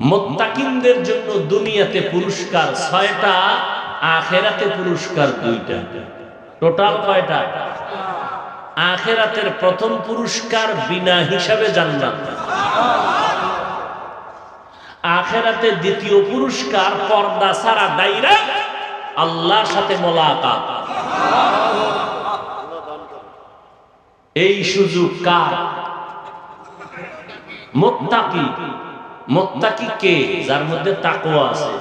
মোত্তাকিনদের জন্য দুনিয়াতে পুরস্কার ছয়টা, আখেরাতে পুরস্কার দুইটা। টোটাল কয়টা? আখেরাতের প্রথম পুরস্কার বিনা হিসাবে জান্নাত। আখেরাতে দ্বিতীয় পুরস্কার পর্দা সারা দাইরা আল্লাহর সাথে মোলাকাত। এই সুযোগ কার? মোত্তাকি। মোত্তাকি কে যার মধ্যে তাকওয়া আছে।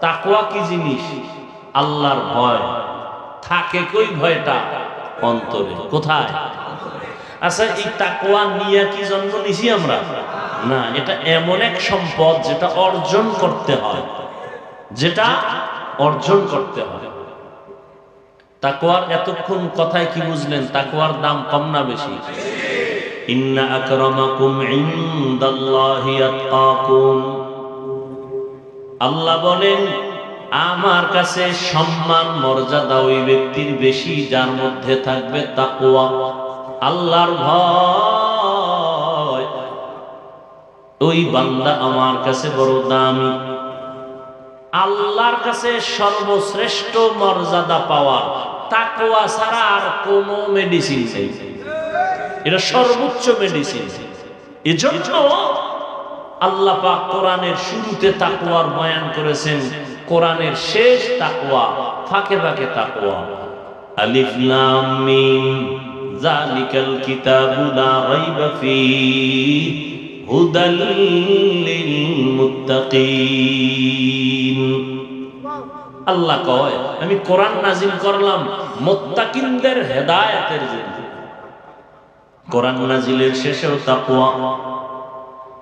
তাকওয়া কি জিনিস? আল্লাহর ভয়। থাকে কই ভয়টা? অন্তরে। কোথায়? আচ্ছা এই তাকওয়া নিয়ে কি জন্ম নিছি আমরা? না, এটা এমন এক সম্পদ যেটা অর্জন করতে হয়। যেটা অর্জন করতে হয়। তাকওয়ার এতক্ষণ কথায় কি বুঝলেন? তাকওয়ার দাম কম না বেশি? ইন্না আকরামাকুম ইনদাল্লাহি আতকাকুম আল্লাহ বলেন, আমার কাছে সম্মান, মর্যাদা ওই ব্যক্তির বেশি, যার মধ্যে থাকবে তাকওয়া। আল্লাহর ভয়। ওই বান্দা আমার কাছে বড় দামি। আল্লাহর কাছে সর্বশ্রেষ্ঠ মর্যাদা পাওয়ার, তাকওয়া ছাড়া আর কোনো মেডিসিন নেই। এটা সর্বোচ্চ মেডিসিন এজন্য আল্লাহ পাক কোরআনের শুরুতে তাকওয়ার বয়ান করেছেন, কোরআনের শেষ তাকওয়া ফাঁকে ফাঁকে তাকওয়া। আলিফ লাম মিম জালিকাল কিতাবু লা রাইবা ফীহি হুদাল লিল মুত্তাকিন আল্লাহ কয়, আমি কোরআন নাজিল করলাম, মুত্তাকিনদের হেদায়েতের জন্য। কোরআন নাজিলের শেষেও তাকওয়া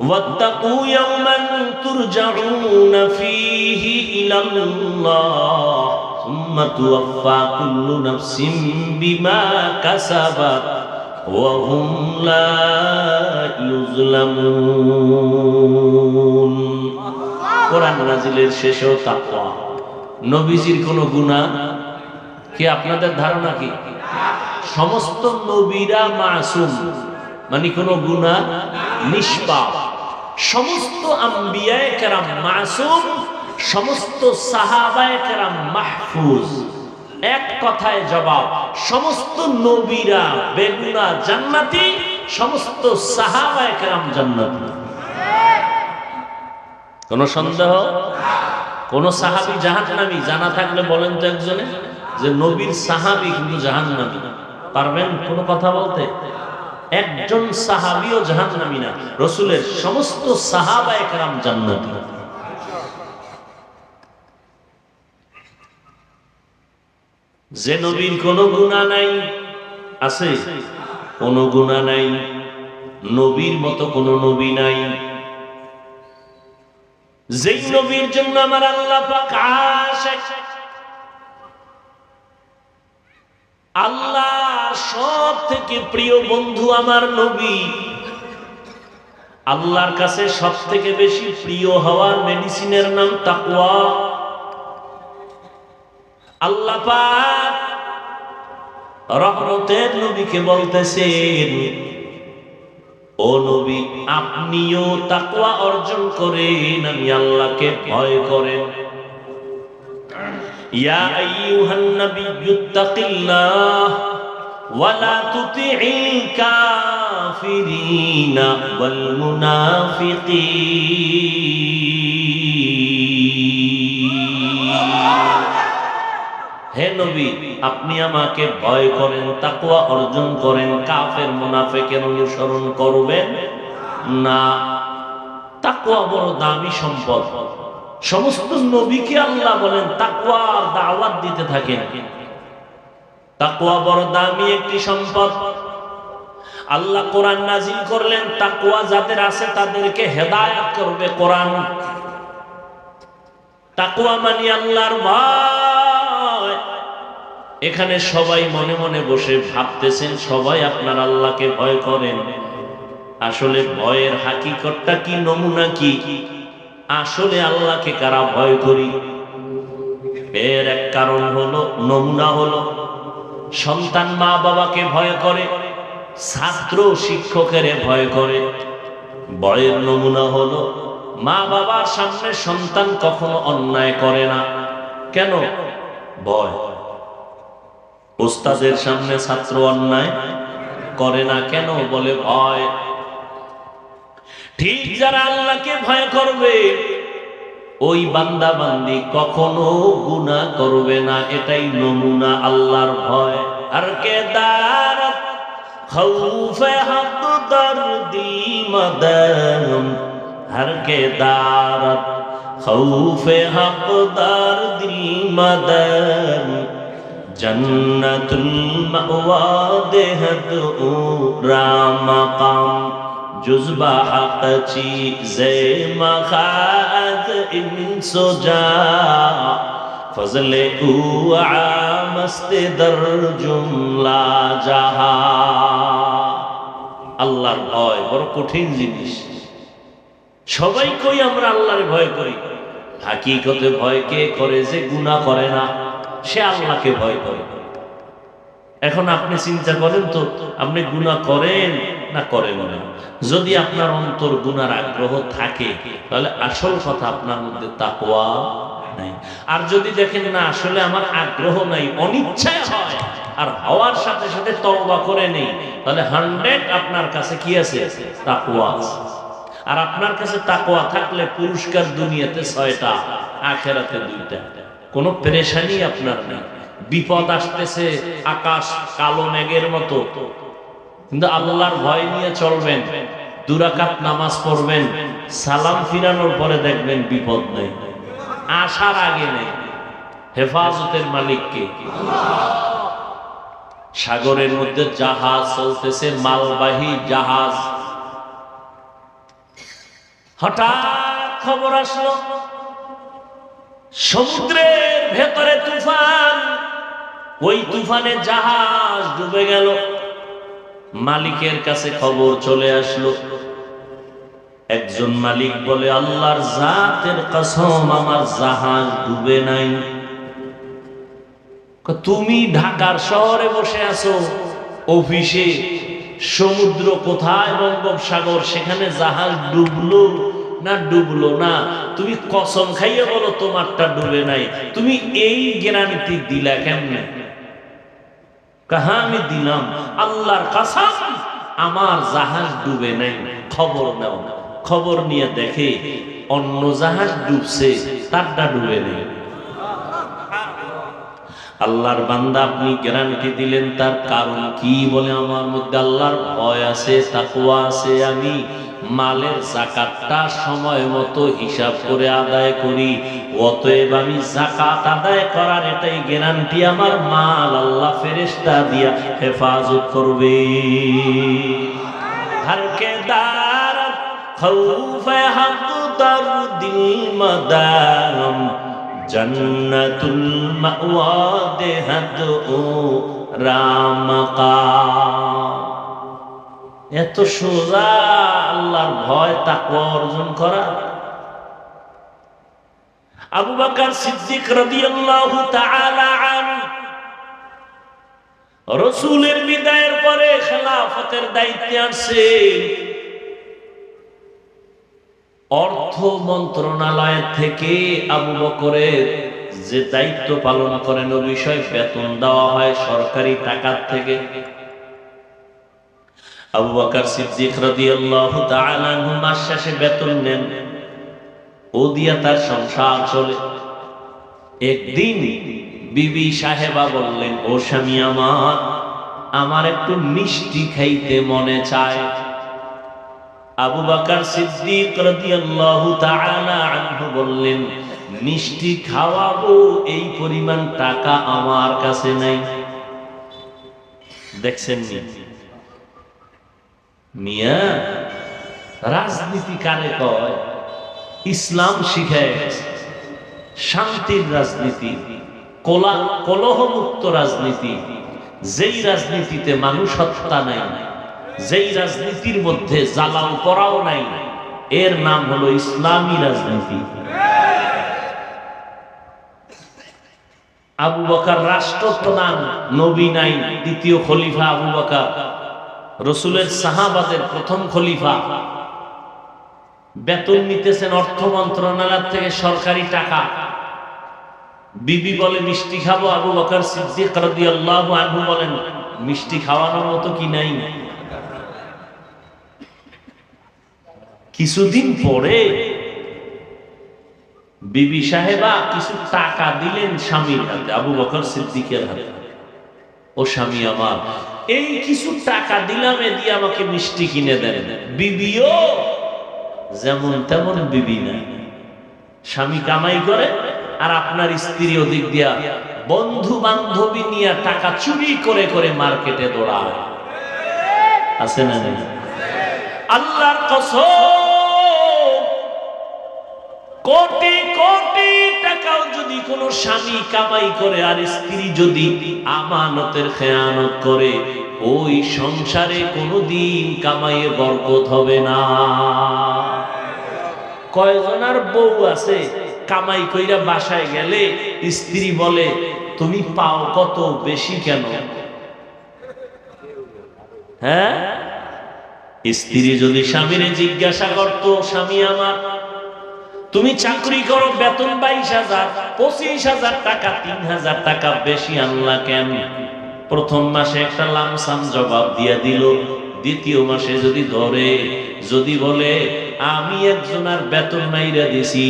واتقوا يوما ترجعون فيه إلى الله ثم توفى كل نفس بما كسبت وهم لا يظلمون কোরআন নাজিলের শেষেও তাকওয়া নবীজির কোনো গুনাহ কি আপনাদের ধারণা কি সমস্ত নবীরা মাসুম মানে কোন গুনাহ, নিষ্পাপ। সমস্ত আম্বিয়ায়ে কেরাম মাসুম, সমস্ত সাহাবায়ে কেরাম মাহফুজ। এক কথায় জবাব, সমস্ত নবীরা বেগুনা জান্নাতি, সমস্ত সাহাবায়ে কেরাম জান্নাতি। কোন সন্দেহ? কোন সাহাবি জাহান্নামী? জানা থাকলে বলেন তো একজনে যে নবীর সাহাবি কিন্তু জাহান্নামী। পারবেন কোনো কথা বলতে? একজন সাহাবিও জাহান্নামী না, রসুলের সমস্ত সাহাবা একরাম জান্নাতি। যে নবীর কোনো গুণা নাই, আছে? কোনো গুণা নাই। নবীর মতো কোনো নবী নাই। যেই নবীর জন্য আমার আল্লাহ পাক আশিক আল্লাহ সব থেকে প্রিয় বন্ধু আমার নবী। আল্লাহর কাছে সব থেকে বেশি প্রিয় হওয়ার মেডিসিনের নাম তাকওয়া। আল্লাহ পাক রহমতের নবীকে বলতেছেন, ও নবী, আপনিও তাকওয়া অর্জন করেন, আমি আল্লাহকে ভয় করেন। يا أيها النبي اتق الله ولا تطع الكافرين والمنافقين হে নবী আপনি আমাকে ভয় করেন তাকওয়া অর্জন করেন কাফের মুনাফিকের অনুসরণ করবেন না তাকওয়া বড় দামি সম্পদ সমস্ত নবীকে আল্লাহ বলেন, তাকওয়া দাওয়াত দিতে থাকেন। তাকুয়া বড় দামি একটি সম্পদ। আল্লাহ কোরআন নাজিল করলেন তাকুয়া যাদের আছে তাদেরকে হেদায়েত করবে কোরআন। তাকুয়া মানি আল্লাহর এখানে সবাই মনে মনে বসে ভাবতেছেন, সবাই আপনার আল্লাহকে ভয় করেন। আসলে ভয়ের হাকিকতটা কি, নমুনা কি? আসলে আল্লাহকে কারা ভয় করি? এর এক কারণ হলো, নমুনা হলো, সন্তান মা বাবাকে ভয় করে, ছাত্র শিক্ষকের ভয় করে। ভয়ের নমুনা হলো মা বাবার সামনে সন্তান কখনো অন্যায় করে না। কেন? ভয়। ওস্তাদের সামনে ছাত্র অন্যায় করে না কেন? বলে ভয়। ঠিক যারা আল্লাহকে ভয় করবে, ওই বান্দা বান্দি কখনো গুণা করবে না, এটাই নমুনা আল্লাহর ভয়। আর কে দার খৌফে হক রামকাম مقام جزبہ حق چیز مخاذ انسو جا فضل او عامست در জুমলা জাহা আল্লাহর ভয় বড় কঠিন জিনিস সবাই কই আমরা আল্লাহর ভয় করি হাকিকতে ভয় কে করে যে গুনাহ করে না সে আল্লাহকে ভয় করে এখন আপনি চিন্তা করেন তো আপনি গুনাহ করেন না করেন না যদি আপনার অন্তর গুনার আগ্রহ থাকে, তাহলে আসল কথা আপনার মধ্যে তাকওয়া নাই। আর যদি দেখেন, না, আসলে আমার আগ্রহ নাই অনিচ্ছায় হয়, আর হওয়ার সাথে সাথে তওবা করে নেই, তাহলে হান্ড্রেড আপনার কাছে কি আছে? তাকওয়া আছে। আর আপনার কাছে তাকওয়া থাকলে পুরস্কার দুনিয়াতে ছয়টা, আখেরাতে দুইটা। কোনো পেরেশানি আপনার নেই। বিপদ আসতেছে আকাশ কালো মেঘের মতো। কিন্তু আল্লাহর ভয় নিয়ে চলবেন, দুরাকাত নামাজ পড়বেন, সালাম ফিরানোর পরে দেখবেন বিপদ নেই, আসার আগে নেই। হেফাজতের মালিককে সাগরের মধ্যে জাহাজ চলতেছে, মালবাহী জাহাজ। হঠাৎ খবর আসলো, সমুদ্রের ভেতরে তুফান, ওই তুফানে জাহাজ ডুবে গেল। মালিকের কাছে খবর চলে আসলো। একজন মালিক বলে, আল্লাহর জাতের কসম আমার জাহাজ ডুবে নাই। তুমি ঢাকার শহরে বসে আছো। অফিসে সমুদ্র কোথায় বঙ্গোপসাগর? সেখানে জাহাজ ডুবলো না ডুবলো না? তুমি কসম খাইয়ে বলো, তোমারটা ডুবে নাই। তুমি এই গ্যারান্টি দিলা কেমনে? কাহা আমি দিলাম, আল্লাহর কাসাম আমার জাহাজ ডুবে নাই, খবর নাও। খবর নিয়ে দেখে অন্য জাহাজ ডুবছে, তারটা ডুবে নেই। আল্লাহর বান্দা আপনি গ্যারান্টি দিলেন, তার কারণ কি বলে আমার মধ্যে আল্লাহর ভয় আছে তাকুয়া আছে, আমি মালের জাকাতটা সময় মতো হিসাব করে আদায় করি। অতএব আমি জাকাত আদায় করার এটাই গ্যারান্টি আমার মাল আল্লাহ ফেরেস্তা দিয়া হেফাজত করবে। হারকে হাত দিল মাদারম। জন্নতুল মাওয়া ও রামকা। এত সোজা আল্লাহর ভয় তাক অর্জন করা। আবু বাকার সিদ্দিক রবি রসুলের বিদায়ের পরে খেলাফতের দায়িত্বে আসে অর্থ মন্ত্রণালয় থেকে আবু বকরের যে দায়িত্ব পালন করেন ও বিষয় বেতন দেওয়া হয় সরকারি টাকার থেকে। আবু বকর সিদ্দিক রাদিয়াল্লাহু তাআলা মাস শেষে বেতন নেন। ও দিয়া তার সংসার চলে। একদিন বিবি সাহেবা বললেন, ও স্বামী আমার আমার একটু মিষ্টি খাইতে মনে চায়। আবু বাকার সিদ্দিক রাদিয়াল্লাহু তাআলা আনহু বললেন, মিষ্টি খাওয়াবো, এই পরিমাণ টাকা আমার কাছে নাই। দেখছেন মিয়া, রাজনীতি কারে কয়? ইসলাম শিখায় শান্তির রাজনীতি, কলা, কলহমুক্ত রাজনীতি, যেই রাজনীতিতে মানুষ হত্যা নাই যেই রাজনীতির মধ্যে জ্বালাও করাও নাই, এর নাম হলো ইসলামী রাজনীতি। আবু বকার রাষ্ট্রপ্রধান নবী নাই, দ্বিতীয় খলিফা আবু বকার। রসুলের সাহাবাদের প্রথম খলিফা। বেতন নিতেছেন অর্থ মন্ত্রণালয় থেকে সরকারি টাকা। বিবি বলে, মিষ্টি খাব? আবু বকর সিদ্দিক রাদিয়াল্লাহু আনহু বলেন, মিষ্টি খাওয়ানোর মতো কি নাই? কিছুদিন পরে বিবি সাহেবা কিছু টাকা দিলেন স্বামীর হাতে, আবু বকর সিদ্দিকের হাতে। ও স্বামী আমার, এই কিছু টাকা দিলাম, এ দিয়ে আমাকে মিষ্টি কিনে দেন। বিবিও যেমন তেমন বিবি না স্বামী কামাই করে, আর আপনার স্ত্রী ওদিক দিয়া বন্ধু বান্ধবী নিয়ে টাকা চুরি করে করে মার্কেটে দৌড়ায়। আছে না আল্লাহর কসম। কোটি কোটি টাকাও যদি কোনো স্বামী কামাই করে আর স্ত্রী যদি আমানতের খেয়ানত করে, ওই সংসারে কোনোদিন কামাইয়ে বরকত হবে না। কয়জনার বউ আছে, কামাই কইরা বাসায় গেলে স্ত্রী বলে, তুমি পাও কত বেশি কেন? হ্যাঁ? স্ত্রী যদি স্বামীরে জিজ্ঞাসা করতো, স্বামী আমার তুমি চাকরি করো, বেতন বাইশ হাজার, পঁচিশ হাজার টাকা, তিন হাজার টাকা বেশি আনলা কেন? প্রথম মাসে একটা লামসাম জবাব দিয়া দিল, দ্বিতীয় মাসে যদি ধরে, যদি বলে, আমি একজনের বেতন মাইরা দিছি,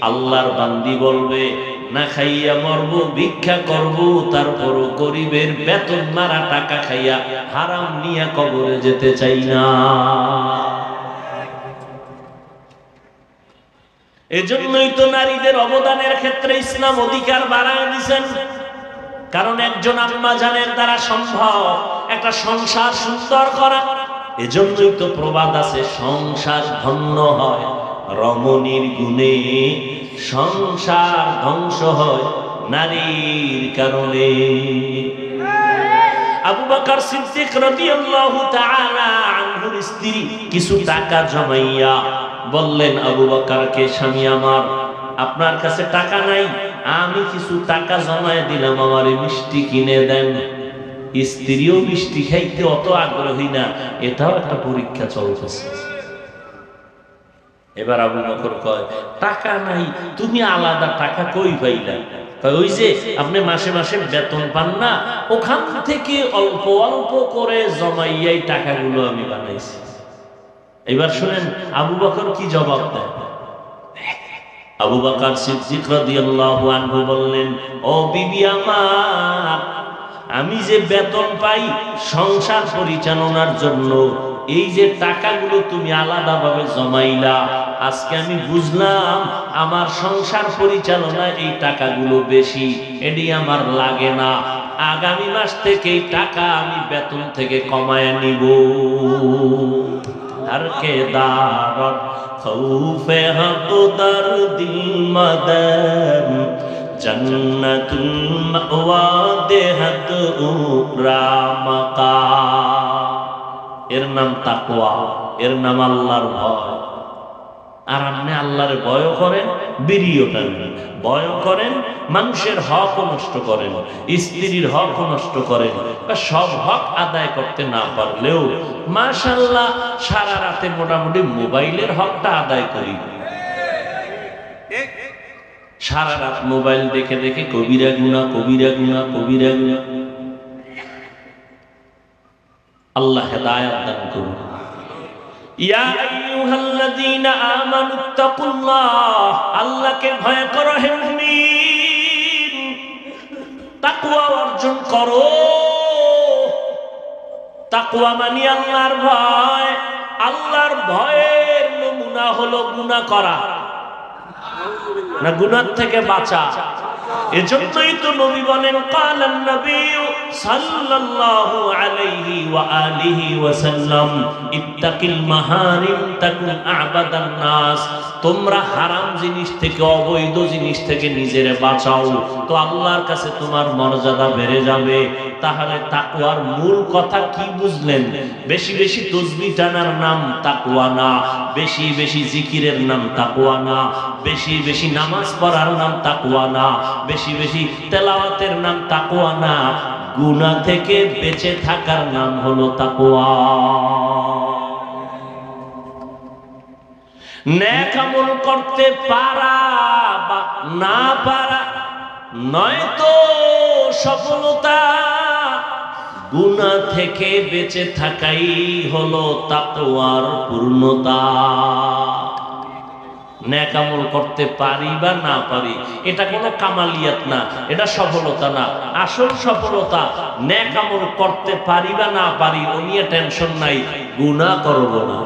আল্লাহর বান্দি বলবে, না খাইয়া মরব, ভিক্ষা করব, তারপরও গরিবের বেতন মারা টাকা খাইয়া হারাম নিয়া কবরে যেতে চাই না। এজন্যই তো নারীদের অবদানের ক্ষেত্রে ইসলাম অধিকার বাড়ায় দিছেন কারণ একজন আম্মা জানের দ্বারা সম্ভব একটা সংসার সুন্দর করা। এজন্যই তো প্রবাদ আছে, সংসার ধন্য হয়, রমণীর গুণে সংসার ধ্বংস হয় নারীর কারণে। আবু বকর সিদ্দিক রাদিয়াল্লাহু তাআলা আনহুর স্ত্রী কিছু টাকা জমাইয়া বললেন, আবু বকরকে স্বামী আমার, আপনার কাছে টাকা নাই, আমি কিছু টাকা জমায় দিলাম, আমার মিষ্টি কিনে দেন। স্ত্রীও মিষ্টি খাইতে অত আগ্রহী না, এটাও একটা পরীক্ষা চলতেছে। এবার আবু বকর কয়, টাকা নাই, তুমি আলাদা টাকা কই পাইলা? ওই যে আপনি মাসে মাসে বেতন পান না, ওখান থেকে অল্প অল্প করে জমাইয়াই টাকাগুলো আমি বানাইছি। এবার শুনেন, আবু বকর কি জবাব দেয়? আবু বকর সিদ্দিক রাদিয়াল্লাহু আনহু বললেন, ও বিবি আমার, আমি যে বেতন পাই সংসার পরিচালনার জন্য, এই যে টাকাগুলো তুমি আলাদাভাবে জমাইলা, আজকে আমি বুঝলাম আমার সংসার পরিচালনায় এই টাকাগুলো বেশি, এটি আমার লাগে না। আগামী মাস থেকে টাকা আমি বেতন থেকে কমায় নিব। در کے دارت خوف حق در دل مدن جنت المعوا دہت اورا مقام এর নাম তাকওয়া এর নাম আল্লাহর ভয় আর আপনি আল্লাহর ভয় করেন বিরিয়টা ভয় করেন, মানুষের হক নষ্ট করেন, স্ত্রীর হক নষ্ট করেন। বা সব হক আদায় করতে না পারলেও মাশাল্লাহ সারা রাতে মোটামুটি মোবাইলের হকটা আদায় করি। সারা রাত মোবাইল দেখে দেখে কবিরা গুণা কবিরা গুণা কবিরা গুণা। আল্লাহ হেদায়াত দান করুন। আল্লাহকে ভয় করো অর্জন করো। মানে আল্লাহর ভয়। আল্লাহর ভয়ের নমুনা হলো গুনাহ করা। না গুনার থেকে বাঁচা। এজন্যই তো নবী বলেন, কালান নবী সাল্লাল্লাহু আলাইহি ওয়া আলিহি ওয়া সাল্লাম ইত্তাকিল মাহারিম, তাকুন আবাদান নাস, তোমরা হারাম জিনিস থেকে, অবৈধ জিনিস থেকে নিজেরে বাঁচাও। তো আল্লাহর কাছে তোমার মর্যাদা বেড়ে যাবে। তাহলে তাকওয়ার মূল কথা কি বুঝলেন? বেশি বেশি তসবি টানার নাম তাকওয়া না। বেশি বেশি জিকিরের নাম তাকওয়া না। বেশি বেশি নামাজ পড়ার নাম তাকওয়া না। বেশি বেশি তেলাওয়াতের নাম তাকওয়া না। গুনাহ থেকে বেঁচে থাকার নাম হলো তাকওয়া। ন্যাক করতে পারা বা না পারা, নয়তো সফলতা গুণা থেকে বেঁচে থাকাই হলো তাকওয়ার পূর্ণতা। ন্যাক আমল করতে পারি বা না পারি, এটা কোনো কামালিয়াত না, এটা সফলতা না। আসল সফলতা, ন্যাক আমল করতে পারি বা না পারি, ও নিয়ে টেনশন নাই গুণা করব না।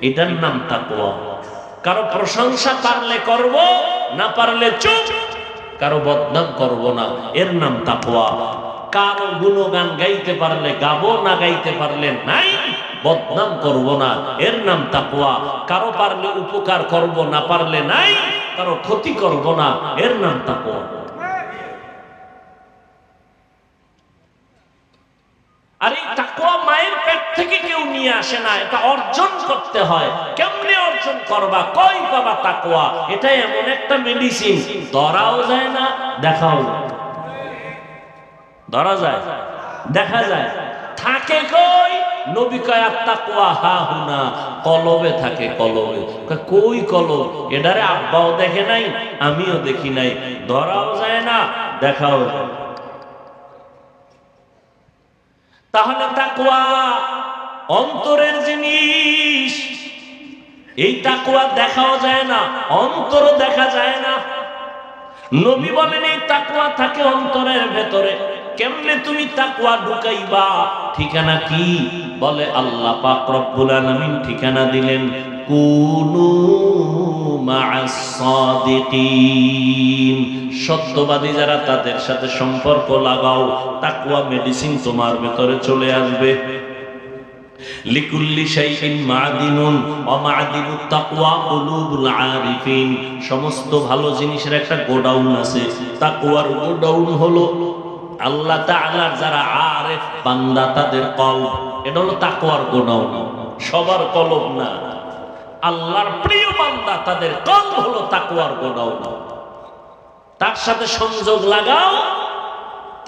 এটার নাম তাকওয়া। কারও প্রশংসা পারলে করব, না পারলে চুপ, কারও বদনাম করব না, এর নাম তাকওয়া। কারও গুণগান গাইতে পারলে গাবো, না গাইতে পারলে নাই বদনাম করব না। এর নাম তাকওয়া। কারও পারলে উপকার করব, না পারলে নাই, কারও ক্ষতি করব না। এর নাম তাকওয়া। আর এই তাকওয়া মায়ের পেট থেকে কেউ নিয়ে আসে না, এটা অর্জন করতে হয়। কেমনে অর্জন করবা? কই পাবা তাকওয়া? এটা এমন একটা মেডিসিন ধরাও যায় না, দেখাও যায় ধরা যায়? দেখা যায়। থাকে কই? আমিও দেখি নাই। ধরাও যায় না, দেখাও তাহলে তাকুয়া অন্তরের জিনিস, এই তাকুয়া দেখাও যায় না অন্তর দেখা যায় না। নবী বলেন, এই তাকুয়া থাকে অন্তরের ভেতরে। কেমনে তুমি তাকুয়া ঢুকাইবা? ঠিকানা কি? বলে আল্লাহ পাক রব্বুল আলামিন ঠিকানা দিলেন, কুনু মা'আস সাদিকিন। সত্যবাদী যারা তাদের সাথে সম্পর্ক লাগাও তাকুয়া মেডিসিন তোমার ভেতরে চলে আসবে। লিকুল্লি শাইইন মাদিনুন ওয়া মাদিনুত তাকওয়া কুলুবুল আরিফিন। সমস্ত ভালো জিনিসের একটা গোডাউন আছে। তাকওয়ার গোডাউন হলো আল্লাহ তাআলার যারা আরেফ বান্দা তাদের কলব। এটা হলো তাকওয়ার গোডাউন সবার কলব না। আল্লাহর প্রিয় বান্দা তাদের কলব হলো তাকওয়ার গোডাউন তার সাথে সংযোগ লাগাও।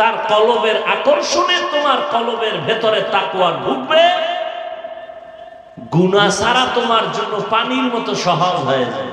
তার কলবের আকর্ষণে তোমার কলবের ভেতরে তাকওয়া ঢুকবে। গুণা ছাড়া তোমার জন্য পানির মতো সহজ হয়ে যায়।